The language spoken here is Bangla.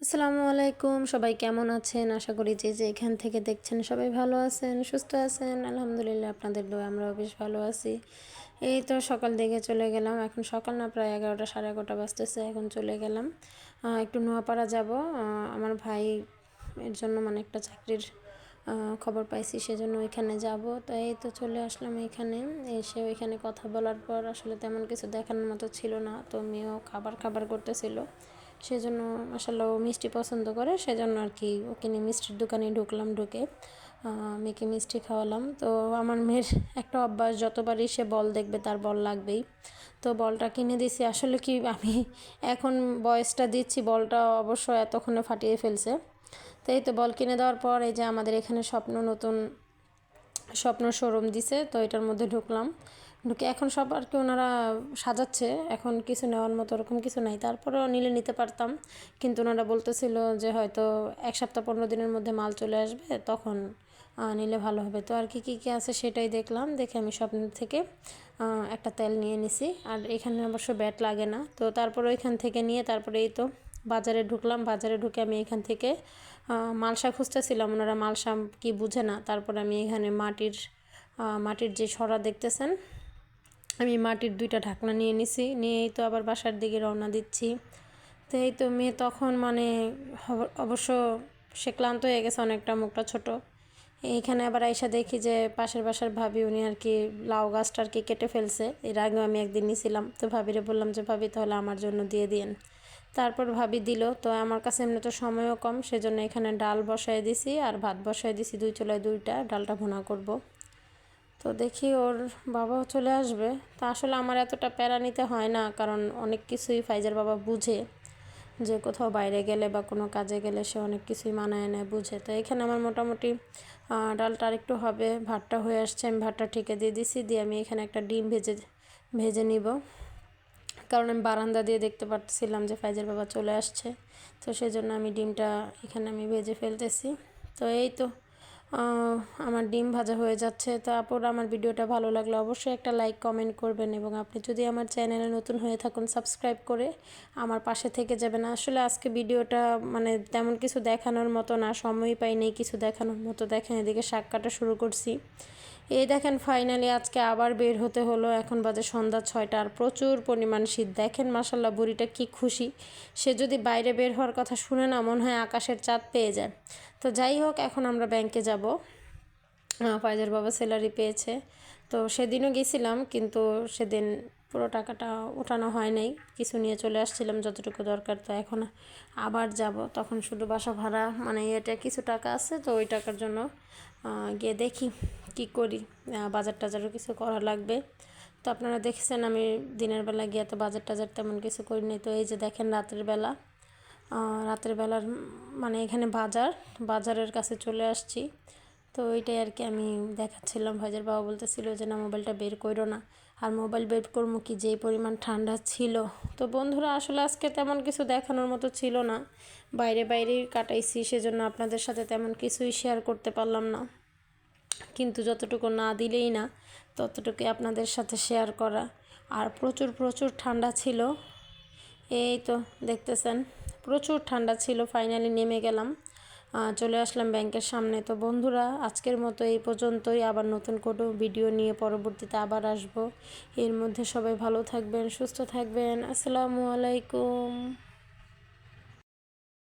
আসসালামু আলাইকুম, সবাই কেমন আছেন? আশা করি যে যে এখান থেকে দেখছেন সবাই ভালো আছেন, সুস্থ আছেন। আলহামদুলিল্লাহ আপনাদের দোয়া আমরাও বেশ ভালো আছি। এই তো সকাল দিকে চলে গেলাম। এখন সকাল না, প্রায় এগারোটা, সাড়ে এগারোটা বাজতেছে, এখন চলে গেলাম। একটু নোয়াপাড়া যাব। আমার ভাই এর জন্য মানে একটা চাকরির খবর পাইছি, সেজন্য ওইখানে যাব। তো এই তো চলে আসলাম এখানে। এসে ওইখানে কথা বলার পর আসলে তেমন কিছু দেখানোর মতো ছিল না। তো মেয়েও খাবার খাবার করতেছিল। সেজন্য আসলে ও মিষ্টি পছন্দ করে, সেজন্য আর কি ওকে নিয়ে মিষ্টির দোকানে ঢুকলাম, ঢুকে মেয়েকে মিষ্টি খাওয়ালাম। তো আমার মেয়ের একটা অভ্যাস, যতবারই সে বল দেখবে তার বল লাগবেই। তো বলটা কিনে দিছি। আসলে কি, আমি এখন বয়সটা দিচ্ছি, বলটা অবশ্য এতক্ষণে ফাটিয়ে ফেলছে। তো এই তো বল কিনে দেওয়ার পর এই যে আমাদের এখানে স্বপ্ন নতুন, স্বপ্ন শোরুম দিছে, তো এটার মধ্যে ঢুকলাম। ঢুকে এখন সব আর কি ওনারা সাজাচ্ছে, এখন কিছু নেওয়ার মতো ওরকম কিছু নাই। তারপরেও নিলে নিতে পারতাম, কিন্তু ওনারা বলতেছিল যে হয়তো এক সপ্তাহ পনেরো দিনের মধ্যে মাল চলে আসবে, তখন নিলে ভালো হবে। তো আর কি, কী কী আছে সেটাই দেখলাম, দেখে আমি স্বপ্ন থেকে একটা তেল নিয়ে নিছি। আর এখানে অবশ্য ব্যাট লাগে না, তো তারপরে ওইখান থেকে নিয়ে তারপরে এই তো বাজারে ঢুকলাম। বাজারে ঢুকে আমি এখান থেকে মালসা খুঁজতেছিলাম, ওনারা মালসা কি বুঝে না। তারপর আমি এখানে মাটির মাটির যে সরা দেখতেছেন আমি মাটির দুইটা ঢাকনা নিয়ে নিছি নিয়েই তো আবার বাসার দিকে রওনা দিচ্ছি। তো এই তো মেয়ে তখন মানে অবশ্য সে ক্লান্ত হয়ে গেছে অনেকটা, মুখটা ছোট। এইখানে আবার আইসা দেখি যে পাশের বাসার ভাবি, উনি আর কি লাউ গাছটা আর কি কেটে ফেলছে। এর আগেও আমি একদিন নিছিলাম। তো ভাবিরে বললাম যে, ভাবি, তাহলে আমার জন্য দিয়ে দিন তারপর ভাবি দিল, তো আমার কাছে এমনি তো সময়ও কম, সেজন্য এখানে ডাল বসায় দিছি, আর ভাত বসায় দিছি, দুই চুলায় দুইটা, ডালটা ভুনা করব। তো দেখি ওর বাবাও চলে আসবে। তা আসলে আমার এতটা প্যারা নিতে হয় না, কারণ অনেক কিছুই ফাইজার বাবা বুঝে যে কোথাও বাইরে গেলে বা কোনো কাজে গেলে সে অনেক কিছুই মানায় নেয়, বুঝে। তো এখানে আমার মোটামুটি ডালটা আরেকটু হবে, ভাতটা হয়ে আসছে, আমি ভাতটা ঠিকে দিয়ে দিছি, দিয়ে আমি এখানে একটা ডিম ভেজে ভেজে নিব। কারণ আমি বারান্দা দিয়ে দেখতে পাচ্ছিলাম যে ফাইজের বাবা চলে আসছে, তো সেই জন্য আমি ডিমটা এখানে আমি ভেজে ফেলতেছি। তো এই তো আমার ডিম ভাজা হয়ে যাচ্ছে। তারপর আমার ভিডিওটা ভালো লাগলে অবশ্যই একটা লাইক কমেন্ট করবেন এবং আপনি যদি আমার চ্যানেলে নতুন হয়ে থাকুন সাবস্ক্রাইব করে আমার পাশে থেকে যাবেন। আসলে আজকে ভিডিওটা মানে তেমন কিছু দেখানোর মতো না সময় পাই নেই কিছু দেখানোর মতো। দেখেন, এদিকে শাক কাটা শুরু করছি। এই দেখেন ফাইনালি আজকে আবার বের হতে হলো। এখন বাজে সন্ধ্যা ছয়টা আর প্রচুর পরিমাণ শীত। দেখেন মাসাল্লাহ বুড়িটা কি খুশি। সে যদি বাইরে বের হওয়ার কথা শুনে না, মনে হয় আকাশের চাঁদ পেয়ে যায়। তো যাই হোক, এখন আমরা ব্যাংকে যাব। ফাইজার বাবা স্যালারি পেয়েছে। তো সেদিনও গেছিলাম, কিন্তু সেদিন পুরো টাকাটা ওঠানো হয় নাই। কিছু নিয়ে চলে আসছিলাম, যতটুকু দরকার, তো এখন আবার যাব। তখন শুধু বাসা ভাড়া মানে এটা কিছু টাকা আছে, তো ওই টাকার জন্য গিয়ে দেখি। কি করি? বাজার টাজারও কিছু করা লাগবে। তো আপনারা দেখছেন আমি দিনের বেলা গিয়ে তো বাজার টাজার তেমন কিছু করি নাই। তো এই যে দেখেন রাতের বেলা রাতের বেলার মানে এখানে বাজার, বাজারের কাছে চলে আসছি। তো ওইটাই আর কি আমি দেখাচ্ছিলাম। ভাইজার বাবা বলতেছিল যে, না, মোবাইলটা বের করো না। আর মোবাইল বের করব কি? যেই পরিমাণ ঠান্ডা ছিল। তো বন্ধুরা, আসলে আজকে তেমন কিছু দেখানোর মতো ছিল না। বাইরে বাইরেই কাটাইছি, সেজন্য আপনাদের সাথে তেমন কিছুই শেয়ার করতে পারলাম না। কিন্তু যতটুকু না দিলেই না, ততটুকু আপনাদের সাথে শেয়ার করা। আর প্রচুর প্রচুর ঠান্ডা ছিল। এই তো দেখতেছেন, প্রচুর ঠান্ডা ছিল ফাইনালি নেমে গেলাম। চলে আসলাম ব্যাংকের সামনে। তো বন্ধুরা, আজকের মতো এই পর্যন্তই। আবার নতুন কোনো ভিডিও নিয়ে পরবর্তীতে আবার আসব। এর মধ্যে সবাই ভালো থাকবেন, সুস্থ থাকবেন। আসসালামু আলাইকুম।